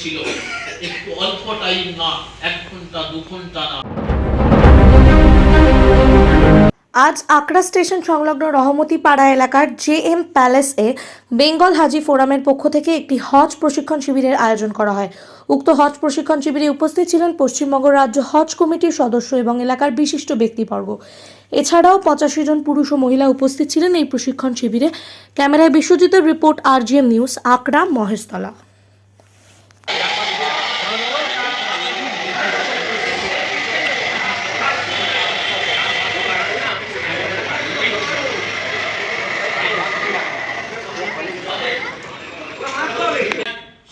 ছিল। একটু অল্প টাইম না, এক ঘণ্টা, দু ঘণ্টা না। আজ আকরা স্টেশন সংলগ্ন রহমতি পাড়া এলাকার জে এম প্যালেসে বেঙ্গল হাজি ফোরামের পক্ষ থেকে একটি হজ প্রশিক্ষণ শিবিরের আয়োজন করা হয়। উক্ত হজ প্রশিক্ষণ শিবিরে উপস্থিত ছিলেন পশ্চিমবঙ্গ রাজ্য হজ কমিটির সদস্য এবং এলাকার বিশিষ্ট ব্যক্তিবর্গ। এছাড়াও পঁচাশি জন পুরুষ ও মহিলা উপস্থিত ছিলেন এই প্রশিক্ষণ শিবিরে। ক্যামেরায় বিশ্বজিতের report R G M news Akra Maheshtala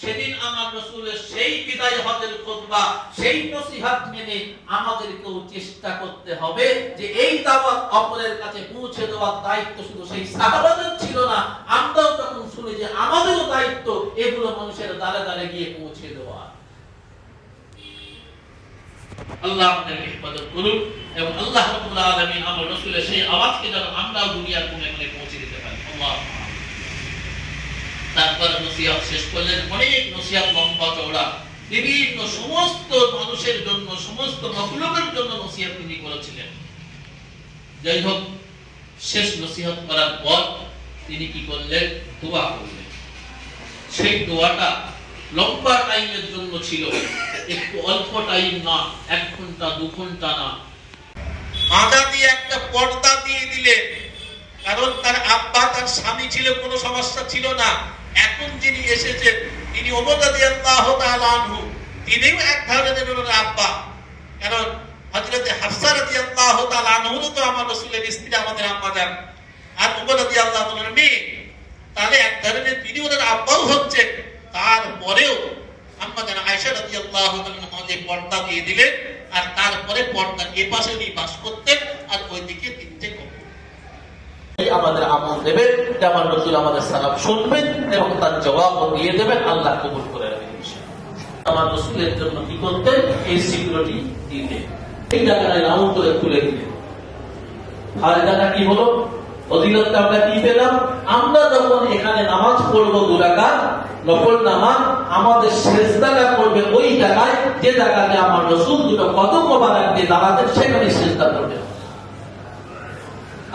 সেদিন আমার রসুলের সেই বিদায় হজের খুতবা সেই নসিহত মেনে আমাদেরকেও চেষ্টা করতে হবে যে এই দাওয়াত অপরের কাছে পৌঁছে দেওয়ার দায়িত্ব শুধু সেই সাহাবাদের ছিল না, আমরাও তখন শুনি যে আমাদেরও দায়িত্ব এগুলো মানুষের দ্বারে দ্বারে গিয়ে পৌঁছে দেওয়া। আল্লাহ আমাদেরকে হেফাজত করুন এবং আল্লাহ রাব্বুল আলামিন আমার রাসূলের সেই আওয়াজকে যেন আমরাও দুনিয়ার কোণে কোণে পৌঁছে দিতে পারি। আল্লাহ তারপর নসিহত শেষ করলেন, অনেক নসিহত লম্বা চওড়া। বিভিন্ন সমস্ত মানুষের জন্য, সমস্ত মখলুকের জন্য নসিহত তিনি করেছিলেন। যাই হোক, শেষ নসিহত করার পর তিনি কি করলেন? দোয়া করলেন। সেই দোয়াটা লম্বা টাইমের জন্য ছিল, একটু অল্প টাইম না, এক ঘণ্টা, দু ঘণ্টা না। আদা দিয়ে একটা পর্দা দিয়ে দিলেন, কারণ তার আব্বা, তার স্বামী ছিল, কোনো সমস্যা ছিল না। এখন যিনি এসেছেন তিনি আনহু। তিনিও এক ধরনের আব্বা। কারণ হযরতে হাফসা রাদিয়াল্লাহু তাআলা আনহু তো আমার রাসূলের স্ত্রী, আমাদের আম্মা যান। আর ওমর রাদিয়াল্লাহু তাআলার মেয়ে। তাহলে এক ধরনের তিনি ওদের আব্বাও হচ্ছেন। তারপরেও জান আয়েশা রাদিয়াল্লাহু তাআলা যে পর্দা দিয়ে দিলেন। আর তারপরে পর্দার এ পাশে বাস করতেন। আর ওইদিকে তিনটে আমাদের আমল দেবেন আমার রসুল আমাদের সালাম শুনবেন এবং তার জবাব দিয়ে দেবেন, আল্লাহ কবুল করে। আমার রসুলের জন্য কি করতেন? এই এই জায়গায় রাউন্ড করে তুলে কি হলো? আমরা যখন এখানে নামাজ পড়ব নফল নামাজ, আমাদের করবে ওই জায়গায়, যে জায়গাতে আমার রসুল দুটো কদম সেখানে করবে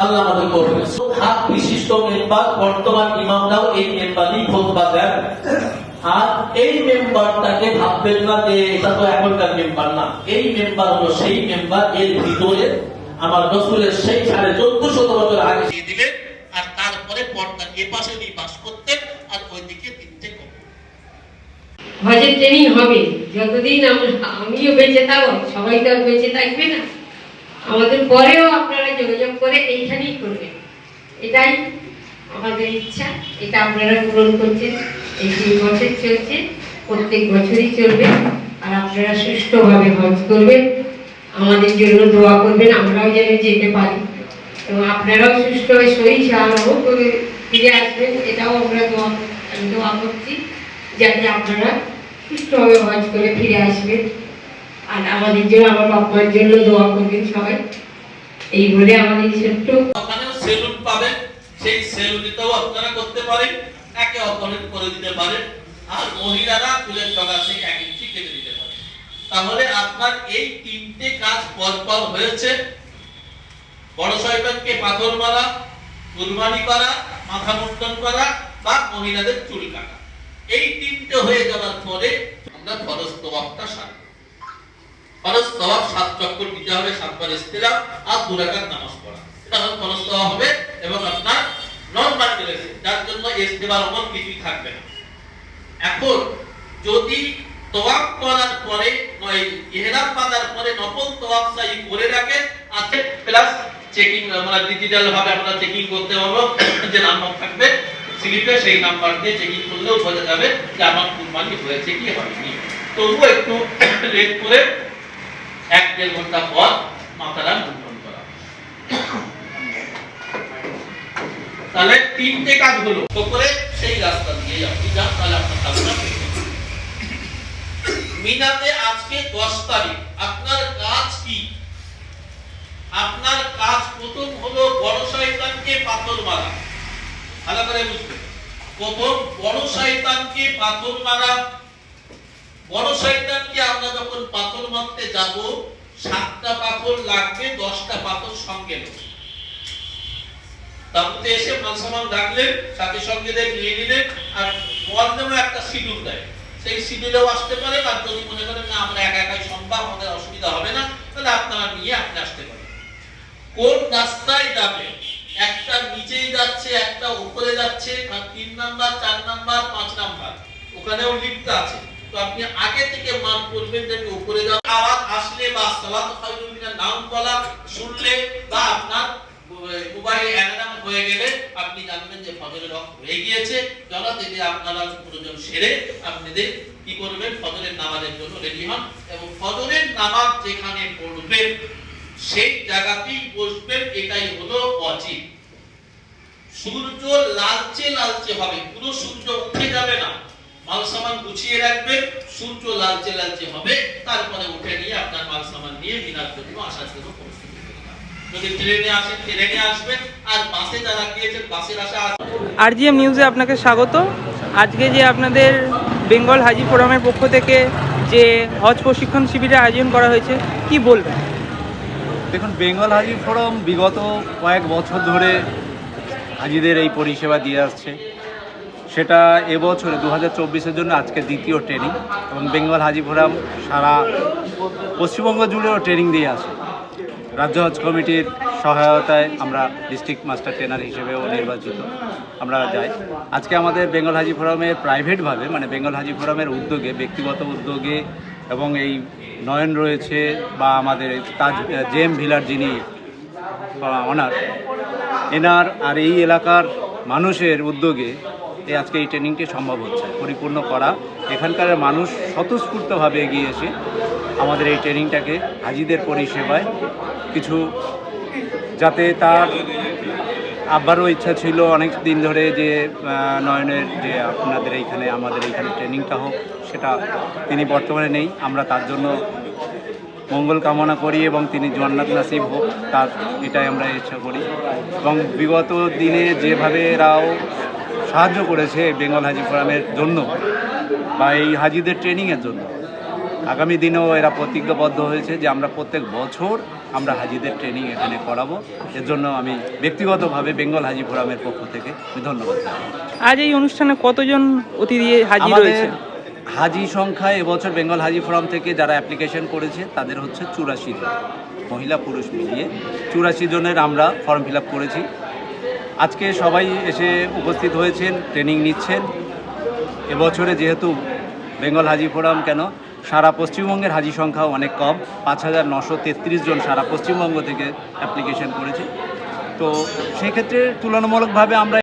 আল্লাহ আমাদের হাত বিশিষ্ট মেম্বার বর্তমান ইমামরাও এই মেম্বারই দেন। আর এই মেম্বারটাকে ভাববেন না যে এটা তো এখনকার মেম্বার না। এই মেম্বার হলো সেই মেম্বার, এর ভিতরে আমার রসুলের সেই সাড়ে চোদ্দ শত বছর আগে দিয়ে দিলেন আর তারপরে বাস করতেন আর তিনটে হজের ট্রেনিং হবে। যতদিন আমিও বেঁচে থাকব, সবাই তো বেঁচে থাকবে না। আমাদের পরেও আপনারা যোগাযোগ করে এইখানেই করবেন। এটাই আমাদের ইচ্ছা, এটা আপনারা পূরণ করছেন, এই দুই বছর চলছে, প্রত্যেক বছরই চলবে, আর আপনারা সুষ্ঠুভাবে হজ করবেন, আমাদের জন্য দোয়া করবেন, আমরাও যেন যেতে পারি। তো আপনারাও সুষ্ঠুভাবে সহি সাহায্য করে ফিরে আসবেন, এটাও আমরা দোয়া দোয়া করছি, যাতে আপনারা সুষ্ঠুভাবে হজ করে ফিরে আসবেন। আর আমাদের জন্য আমার বাপ্পার জন্য দোয়া করবেন সবাই। এই বলে আমাদের ছোট্ট সেলুন পাবেন, সেই সেলুনিতেও আপনারা করতে পারেন, একে অপরের করে দিতে পারেন, আর মহিলারা ফুলের ডগা সেই এক ইঞ্চি কেটে দিতে পারেন। তাহলে আপনার এই তিনটে কাজ পরপর হয়েছে। বড় সাহেবকে পাথর মারা কুরবানি করা, মাথা মুন্ডন করা, বা মহিলাদের চুল কাটা। এই তিনটে হয়ে যাওয়ার পরে আমরা ফরজ তোয়াবটা সারব। ফরজ তওয়াব সাত চক্কর দিতে হবে সাতবার ইস্তিলাম আর দু নামাজ পড়া। এটা হলো ফরজ তওয়াব হবে এবং আপনার নরমাল রয়েছে যার জন্য ইস্তেবার অমল কিছুই থাকবে না। এখন যদি তওয়াব করার পরে নয় ইহরাম বাঁধার পরে নফল তওয়াব সাই করে রাখে, আছে প্লাস চেকিং আমরা ডিজিটাল ভাবে আমরা চেকিং করতে পারব, যে নাম্বার থাকবে, স্লিপে সেই নাম্বার দিয়ে চেকিং করলেও বোঝা যাবে যে আমার কুরবানি হয়েছে কি হয়নি। তবুও একটু লেট করে এক দেড় ঘণ্টা পর মাতারা মুন্ডন করা তাহলে তিনটে কাজ হলো। তো করে সেই রাস্তা দিয়ে আপনি যান, তাহলে আপনার কাজটা মিনাতে আজকে দশ তারিখ। আপনার কাজ কি? আপনার কাজ প্রথম হলো বড় শয়তানকে পাথর মারা। ভালো করে বুঝবেন প্রথম বড় শয়তানকে পাথর মারা বড় শয়তানকে আমরা যখন পাথর মারতে যাব, সাতটা পাথর লাগবে, দশটা পাথর সঙ্গে নেবে। তারপরে এসে মানসামান ডাকলেন, সাথে সঙ্গে দেখ নিয়ে নিলেন, আর মোয়াজ্জমে একটা শিডিউল দেয়। সেই শিডিউলেও আসতে পারে, আর যদি মনে করেন, না, আমরা একা একাই সম্ভব আমাদের অসুবিধা হবে না, তাহলে আপনারা নিয়ে আপনি আসতে পারেন। কোন রাস্তায় যাবে? একটা নিচেই যাচ্ছে, একটা উপরে যাচ্ছে, বা তিন নাম্বার, চার নাম্বার, পাঁচ নাম্বার, ওখানেও লিখতে আছে। তো আপনি আগে থেকে মান করবেন যে উপরে যাব। আওয়াজ আসলে বা সালাত খায়রুম মিনান নাম বলা শুনলে বা আপনার মোবাইলে অ্যালার্ম হয়ে গেলে আপনি জানবেন যে ফজরের ওয়াক্ত হয়ে গিয়েছে। জনাত এতে আপনারা প্রয়োজন সেরে আপনাদের কি করবেন? ফজরের নামাজের জন্য রেডি হন এবং ফজরের নামাজ যেখানে পড়বেন, সেই জায়গাতেই বসবেন, এটাই হলো অচিত সূর্য লালচে লালচে হবে পুরো সূর্য উঠে যাবে না। মাল সামান গুছিয়ে রাখবেন সূর্য লালচে লালচে হবে তারপরে উঠে নিয়ে আপনার মাল সামান নিয়ে মিনার জন্য আসার জন্য প্রস্তুতি করতে হবে। যদি ট্রেনে আসেন ট্রেনে আসবেন আর বাসে যারা গিয়েছেন বাসের আসা আরজিএম নিউজে আপনাকে স্বাগত। আজকে যে আপনাদের বেঙ্গল হাজি ফোরামের পক্ষ থেকে যে হজ প্রশিক্ষণ শিবিরের আয়োজন করা হয়েছে কি বলবেন? দেখুন বেঙ্গল হাজি ফোরাম বিগত কয়েক বছর ধরে হাজিদের এই পরিষেবা দিয়ে আসছে। সেটা এবছরে দু হাজার চব্বিশের জন্য আজকে দ্বিতীয় ট্রেনিং এবং বেঙ্গল হাজি ফোরাম সারা পশ্চিমবঙ্গ জুড়েও ট্রেনিং দিয়ে আসে রাজ্য হজ কমিটির সহায়তায় আমরা ডিস্ট্রিক্ট মাস্টার ট্রেনার হিসেবেও নির্বাচিত। আমরা যাই। আজকে আমাদের বেঙ্গল হাজি ফোরামের প্রাইভেটভাবে মানে বেঙ্গল হাজি ফোরামের উদ্যোগে, ব্যক্তিগত উদ্যোগে এবং এই নয়ন রয়েছে বা আমাদের তাজ, জেম ভিলার যিনি অনার এনার আর এই এলাকার মানুষের উদ্যোগে এই আজকে এই ট্রেনিংটি সম্ভব হচ্ছে, পরিপূর্ণ করা। এখানকার মানুষ স্বতঃস্ফূর্তভাবে এগিয়ে এসে আমাদের এই ট্রেনিংটাকে হাজিদের পরিষেবায় কিছু যাতে তার আব্বারও ইচ্ছা ছিল অনেক দিন ধরে যে নয়নের যে আপনাদের এইখানে, আমাদের এইখানে ট্রেনিংটা হোক, সেটা তিনি বর্তমানে নেই। আমরা তার জন্য মঙ্গল কামনা করি এবং তিনি জন্নাত নাসিব হোক, তার এটাই আমরা ইচ্ছা করি। এবং বিগত দিনে যেভাবে এরাও সাহায্য করেছে বেঙ্গল হাজি ফোরামের জন্য বা এই হাজিদের ট্রেনিংয়ের জন্য। আগামী দিনেও এরা প্রতিজ্ঞাবদ্ধ হয়েছে যে আমরা প্রত্যেক বছর আমরা হাজিদের ট্রেনিং এখানে করাবো। এর জন্য আমি ব্যক্তিগতভাবে বেঙ্গল হাজি ফোরামের পক্ষ থেকে ধন্যবাদ আজ এই অনুষ্ঠানে কতজন অতিথি হাজি আমাদের রয়েছে? হাজি সংখ্যা এবছর বেঙ্গল হাজি ফোরাম থেকে যারা অ্যাপ্লিকেশন করেছে তাদের হচ্ছে চুরাশি জন। মহিলা পুরুষ মিলিয়ে চুরাশি জনের আমরা ফর্ম ফিল আপ করেছি। আজকে সবাই এসে উপস্থিত হয়েছেন ট্রেনিং নিচ্ছেন। এবছরে যেহেতু বেঙ্গল হাজি ফোরাম কেন, সারা পশ্চিমবঙ্গের হাজি সংখ্যা অনেক কম। পাঁচ হাজার নশো তেত্রিশ জন সারা পশ্চিমবঙ্গ থেকে অ্যাপ্লিকেশন করেছে। তো সেক্ষেত্রে তুলনামূলকভাবে আমরা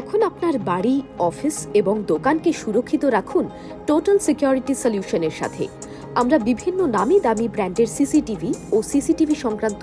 এখন আপনার বাড়ি অফিস এবং দোকানকে সুরক্ষিত রাখুন টোটাল সিকিউরিটি সলিউশনের সাথে। আমরা বিভিন্ন নামি দামি ব্র্যান্ডের সিসিটিভি ও সিসিটিভি সংক্রান্ত